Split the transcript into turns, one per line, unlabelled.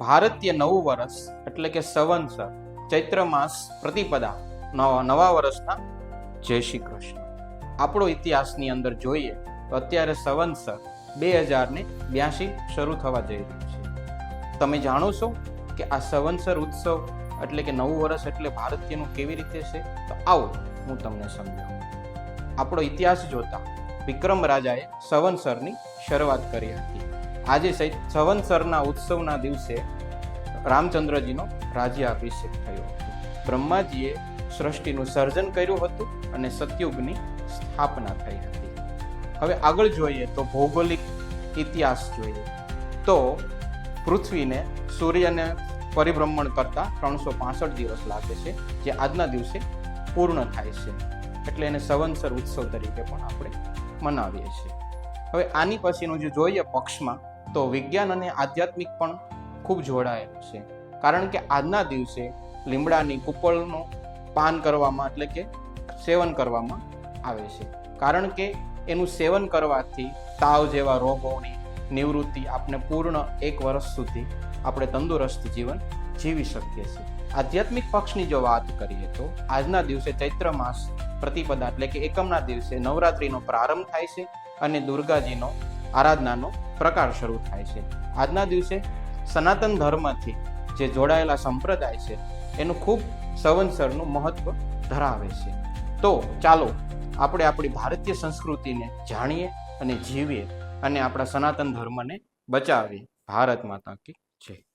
ભારતીય નવું વર્ષ એટલે કે સંવત્સર ચૈત્ર માસ પ્રતિપદા નવા વર્ષના જય શ્રી કૃષ્ણ. આપણો ઇતિહાસની અંદર જોઈએ તો અત્યારે સવંસર બે હજાર ને બ્યાસી શરૂ થવા જઈ રહ્યું છે. તમે જાણો છો કે આ સવંસર ઉત્સવ એટલે કે નવું વર્ષ એટલે ભારતીયનું કેવી રીતે છે? તો આવો હું તમને સમજાવું. આપણો ઇતિહાસ જોતા વિક્રમ રાજાએ સવંસરની શરૂઆત કરી હતી. આજે સંવત્સરના ઉત્સવના દિવસે રામચંદ્રજીનો રાજ્યાભિષેક થયો હતો. બ્રહ્માજીએ સૃષ્ટિનું સર્જન કર્યું હતું અને સતયુગની સ્થાપના થઈ હતી. હવે આગળ જોઈએ તો ભૌગોલિક ઇતિહાસ જોઈએ તો પૃથ્વીને સૂર્યને પરિભ્રમણ કરતા ત્રણસો પાસઠ દિવસ લાગે છે, જે આજના દિવસે પૂર્ણ થાય છે. એટલે એને સંવત્સર ઉત્સવ તરીકે પણ આપણે મનાવીએ છીએ. હવે આની પછીનું જો જોઈએ પક્ષમાં તો વિજ્ઞાન અને આધ્યાત્મિક પણ ખૂબ જોડાયેલું છે. કારણ કે આજના દિવસે લીમડાની કુપળનો પાન કરવામાં એટલે કે સેવન કરવામાં આવે છે. કારણ કે એનું સેવન કરવાથી તાવ જેવા રોગોની નિવૃત્તિ આપણે પૂર્ણ એક વર્ષ સુધી આપણે તંદુરસ્ત જીવન જીવી શકીએ છીએ. આધ્યાત્મિક પક્ષની જો વાત કરીએ તો આજના દિવસે ચૈત્ર માસ પ્રતિપદા એટલે કે એકમના દિવસે નવરાત્રિનો પ્રારંભ થાય છે અને દુર્ગાજીનો આરાધનાનો પ્રકાર શરૂ થાય છે. આજના દિવસે સનાતન ધર્મથી જે જોડાયેલા સંપ્રદાય છે, એનું ખૂબ સંવત્સરનું મહત્વ ધરાવે છે. તો ચાલો આપણે આપણી ભારતીય સંસ્કૃતિને જાણીએ અને જીવીએ અને આપણા સનાતન ધર્મને બચાવીએ. ભારત માતા કી જય.